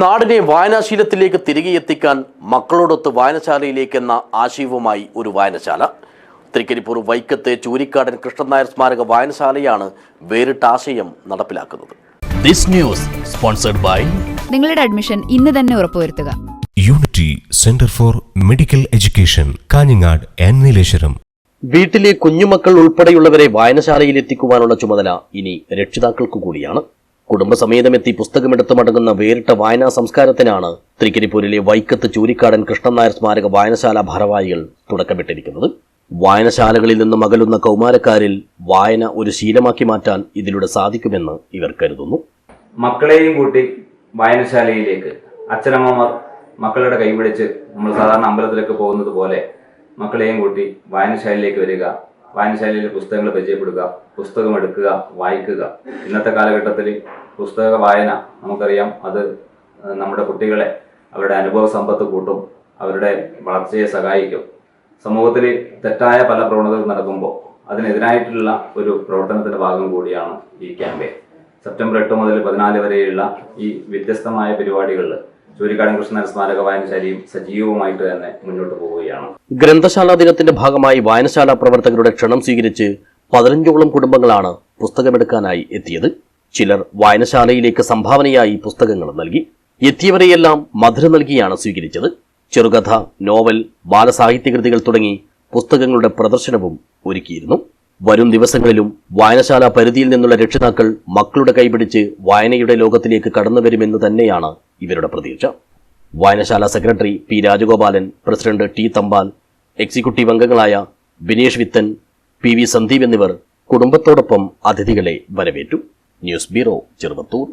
നാടിനെ വായനാശീലത്തിലേക്ക് തിരികെ എത്തിക്കാൻ മക്കളോടൊത്ത് വായനശാലയിലേക്ക് എന്ന ആശയവുമായി ഒരു വായനശാല. തൃക്കരിപ്പൂർ വൈക്കത്തെ ചൂരിക്കാടൻ കൃഷ്ണനായർ സ്മാരക വായനശാലയാണ് വേറിട്ട ആശയം നടപ്പിലാക്കുന്നത്. ദിസ് ന്യൂസ് സ്പോൺസർഡ് ബൈ നിങ്ങളുടെ അഡ്മിഷൻ ഇന്ന് തന്നെ ഉറപ്പുവരുത്തുക. Unity centre for medical education Kanhangad N Nileshwaram വീട്ടിലെ കുഞ്ഞുമക്കൾ ഉൾപ്പെടെയുള്ളവരെ വായനശാലയിൽ എത്തിക്കുവാനുള്ള ചുമതല ഇനി രക്ഷിതാക്കൾക്കു കൂടിയാണ്. കുടുംബസമേതമെത്തി പുസ്തകമെടുത്ത് മടങ്ങുന്ന വേറിട്ട വായനാ സംസ്കാരത്തിനാണ് തൃക്കരിപ്പൂരിലെ വൈക്കത്ത് ചൂരിക്കാടൻ കൃഷ്ണനായർ സ്മാരക വായനശാല ഭാരവാഹികൾ തുടക്കമിട്ടിരിക്കുന്നത്. വായനശാലകളിൽ നിന്നും അകലുന്ന കൗമാരക്കാരിൽ വായന ഒരു ശീലമാക്കി മാറ്റാൻ ഇതിലൂടെ സാധിക്കുമെന്ന് ഇവർ കരുതുന്നു. മക്കളെയും കൂട്ടി വായനശാലയിലേക്ക് അച്ഛനമ്മമാർ മക്കളുടെ കൈപിടിച്ച് നമ്മൾ സാധാരണ അമ്പലത്തിലൊക്കെ പോകുന്നത് പോലെ മക്കളെയും കൂട്ടി വായനശാലയിലേക്ക് വരിക വായനശാലയിലെ പുസ്തകങ്ങൾ പരിചയപ്പെടുക പുസ്തകം എടുക്കുക വായിക്കുക. ഇന്നത്തെ കാലഘട്ടത്തിൽ പുസ്തക വായന നമുക്കറിയാം അത് നമ്മുടെ കുട്ടികളെ അവരുടെ അനുഭവ സമ്പത്ത് കൂട്ടും അവരുടെ വളർച്ചയെ സഹായിക്കും. സമൂഹത്തിൽ തെറ്റായ പല പ്രവണതകൾ നടക്കുമ്പോൾ അതിനെതിരായിട്ടുള്ള ഒരു പ്രവർത്തനത്തിന്റെ ഭാഗം കൂടിയാണ് ഈ ക്യാമ്പയിൻ. സെപ്റ്റംബർ എട്ട് മുതൽ പതിനാല് വരെയുള്ള ഈ വ്യത്യസ്തമായ പരിപാടികളിൽ ചൂരിക്കാടൻ കൃഷ്ണൻ സ്മാരക വായനശാലയും സജീവമായിട്ട് തന്നെ മുന്നോട്ട് പോവുകയാണ്. ഗ്രന്ഥശാലാ ദിനത്തിന്റെ ഭാഗമായി വായനശാല പ്രവർത്തകരുടെ ക്ഷണം സ്വീകരിച്ച് പതിനഞ്ചോളം കുടുംബങ്ങളാണ് പുസ്തകമെടുക്കാനായി എത്തിയത്. ചിലർ വായനശാലയിലേക്ക് സംഭാവനയായി പുസ്തകങ്ങൾ നൽകി. എത്തിയവരെയെല്ലാം മധുരം നൽകിയാണ് സ്വീകരിച്ചത്. ചെറുകഥ നോവൽ ബാലസാഹിത്യകൃതികൾ തുടങ്ങി പുസ്തകങ്ങളുടെ പ്രദർശനവും ഒരുക്കിയിരുന്നു. വരും ദിവസങ്ങളിലും വായനശാല പരിധിയിൽ നിന്നുള്ള രക്ഷിതാക്കൾ മക്കളുടെ കൈപിടിച്ച് വായനയുടെ ലോകത്തിലേക്ക് കടന്നുവരുമെന്ന് തന്നെയാണ് ഇവരുടെ പ്രതീക്ഷ. വായനശാല secretary P Rajagopalan president T Thampal executive അംഗങ്ങളായ ബിനേഷ് വിത്തൻ പി വി സന്ദീപ് എന്നിവർ കുടുംബത്തോടൊപ്പം അതിഥികളെ വരവേറ്റു. News bureau Cheruvathur.